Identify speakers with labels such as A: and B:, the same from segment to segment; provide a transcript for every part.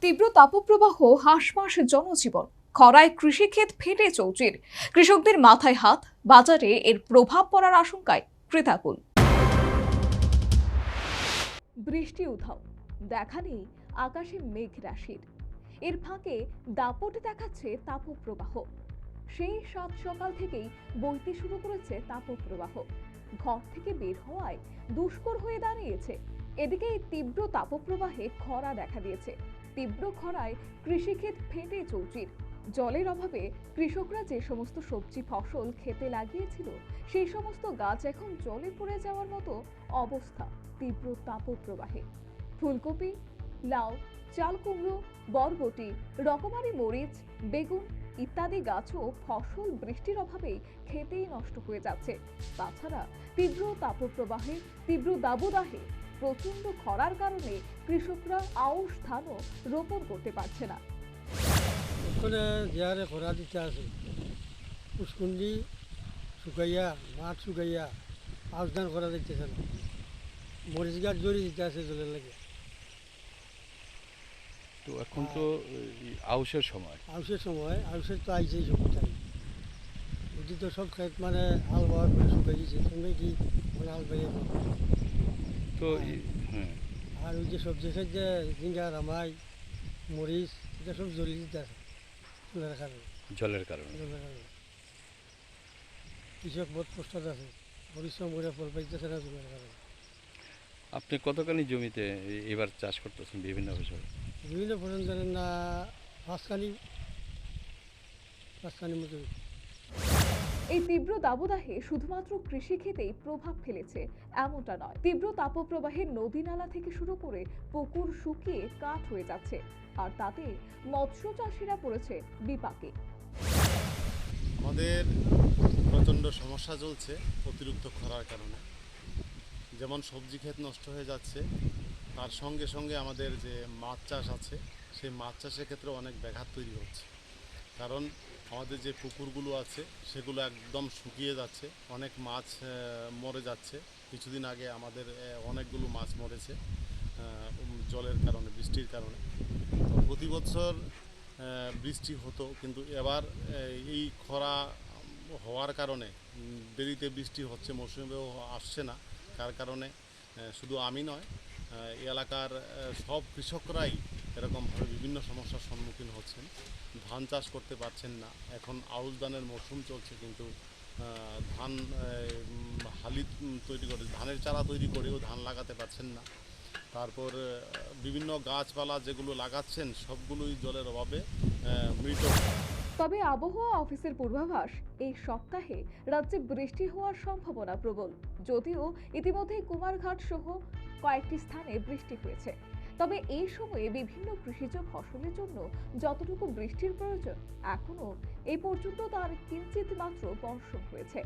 A: তীব্র তাপপ্রবাহ হাঁসমাস জনজীবন। খরায় কৃষিক্ষেত ফেটে চৌচির। কৃষকদের মাথায় হাত, বাজারে এর প্রভাব পড়ার আশঙ্কায় ক্রেতাকুল। বৃষ্টি উধাও। দেখা নেই আকাশে মেঘ রাশির। এর ফাঁকে দাপটে দেখাচ্ছে তাপপ্রবাহ। সেই সাত সকাল থেকেই বইতে শুরু করেছে তাপপ্রবাহ। ঘর থেকে বের হওয়ায় দুষ্কর হয়ে দাঁড়িয়েছে। এদিকে এই তীব্র তাপপ্রবাহে খরা দেখা দিয়েছে। তীব্র খরায় কৃষিক্ষেত ফেটে চৌচির। জলের অভাবে কৃষকরা যে সমস্ত সবজি, ফসল খেতে লাগিয়েছিল, সেই সমস্ত গাছ এখন জলে পড়ে যাওয়ার মতো অবস্থা তীব্র তাপপ্রবাহে। ফুলকপি, লাউ, চাল কুমড়ো, বরবটি, রকমারি মরিচ, বেগুন ইত্যাদি গাছও ফসল বৃষ্টির অভাবেই খেতেই নষ্ট হয়ে যাচ্ছে। তাছাড়া তীব্র তাপপ্রবাহে, তীব্র দাবদাহে প্রচণ্ড খরার কারণে কৃষকরা আউশ ধানও রোপণ করতে পারছে না।
B: ওখানে যে খরা দিতে আছে পুষ্কুন্ডি শুকাইয়া মাঠ শুকাইয়া আউসদান করা দিতেছে না। মরিচ গাছ জড়ি দিতে আছে জলের লাগে।
C: তো এখন তো আউশের সময়।
B: আউসের সময় আউসের তো আইছেই সব টাইম ওটি তো সব ক্ষেত মানে হাল বাওয়ার করে শুকাই দিয়েছে তোমরা কি মানে হাল বাইয়ে পাবো।
C: তো হ্যাঁ।
B: আর ওই যে সবজি ক্ষেত যে ঝিঙ্গা রামাই মরিচ এটা সব জড়ি দিতে আছে জলের কারণে।
C: জলের কারণে।
B: জলের কারণে। কৃষক বহুত কষ্টত আছে পরিশ্রম করে ফল পাইতেছে না জলের কারণে।
C: আপনি কতখানি জমিতে এবার চাষ করতেছেন বিভিন্ন ফসল?
B: বিভিন্ন ফসল জানেন না পাঁচখানি পাঁচখানি মতো।
A: এই তীব্র দাবদাহে শুধুমাত্র কৃষিক্ষেতেই প্রভাব ফেলেছে, এমনটা নয়। তীব্র তাপপ্রবাহে নদী নালা থেকে শুরু করে পুকুর শুকিয়ে কাঠ হয়ে যাচ্ছে, আর তাতে মৎস্য চাষিরা পড়েছে বিপাকে।
D: আমাদের প্রচণ্ড সমস্যা চলছে অতিরিক্ত খরার কারণে। যেমন সবজি ক্ষেত নষ্ট হয়ে যাচ্ছে, তার সঙ্গে সঙ্গে আমাদের যে মাছ চাষ আছে, সেই মাছ চাষের ক্ষেত্রে অনেক ব্যাঘাত তৈরি হচ্ছে। কারণ আমাদের যে পুকুরগুলো আছে, সেগুলো একদম শুকিয়ে যাচ্ছে। অনেক মাছ মরে যাচ্ছে। কিছুদিন আগে আমাদের অনেকগুলো মাছ মরেছে জলের কারণে, বৃষ্টির কারণে। তো প্রতি বছর বৃষ্টি হতো, কিন্তু এবার এই খরা হওয়ার কারণে দেরিতে বৃষ্টি হচ্ছে, মৌসুমেও আসছে না। তার কারণে? শুধু আমি নয় এলাকার সব কৃষকরাই এরকমভাবে বিভিন্ন সমস্যার সম্মুখীন হচ্ছেন। ধান চাষ করতে পারছেন না। এখন আউশ ধানের মৌসুম চলছে কিন্তু ধান হালি তৈরি করে, ধানের চারা তৈরি করেও ধান লাগাতে পারছেন না। তারপর বিভিন্ন গাছপালা যেগুলো লাগাচ্ছেন, সবগুলোই জলের অভাবে মৃত।
A: তবে আবহাওয়া অফিসের পূর্বাভাস, এই সপ্তাহে রাজ্যে বৃষ্টি হওয়ার সম্ভাবনা প্রবল। যদিও ইতিমধ্যে কুমারঘাট সহ কয়েকটি স্থানে বৃষ্টি হয়েছে। তবে এই সময়ে বিভিন্ন কৃষিজ ফসলের জন্য যতটুকু বৃষ্টির প্রয়োজন এখনও এই পর্যন্ত তার কিঞ্চিত মাত্র বর্ষণ হয়েছে।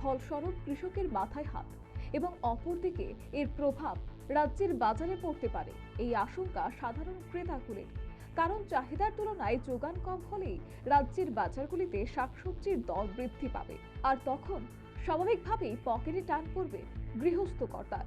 A: ফলস্বরূপ কৃষকের মাথায় হাত এবং অপরদিকে এর প্রভাব রাজ্যের বাজারে পড়তে পারে, এই আশঙ্কা সাধারণ ক্রেতাকুলের কারণ চাহিদার তুলনায় যোগান কম হলেই রাজ্যের বাজারগুলিতে শাকসবজির দর বৃদ্ধি পাবে। আর তখন স্বাভাবিকভাবেই পকেটে টান পড়বে গৃহস্থ কর্তার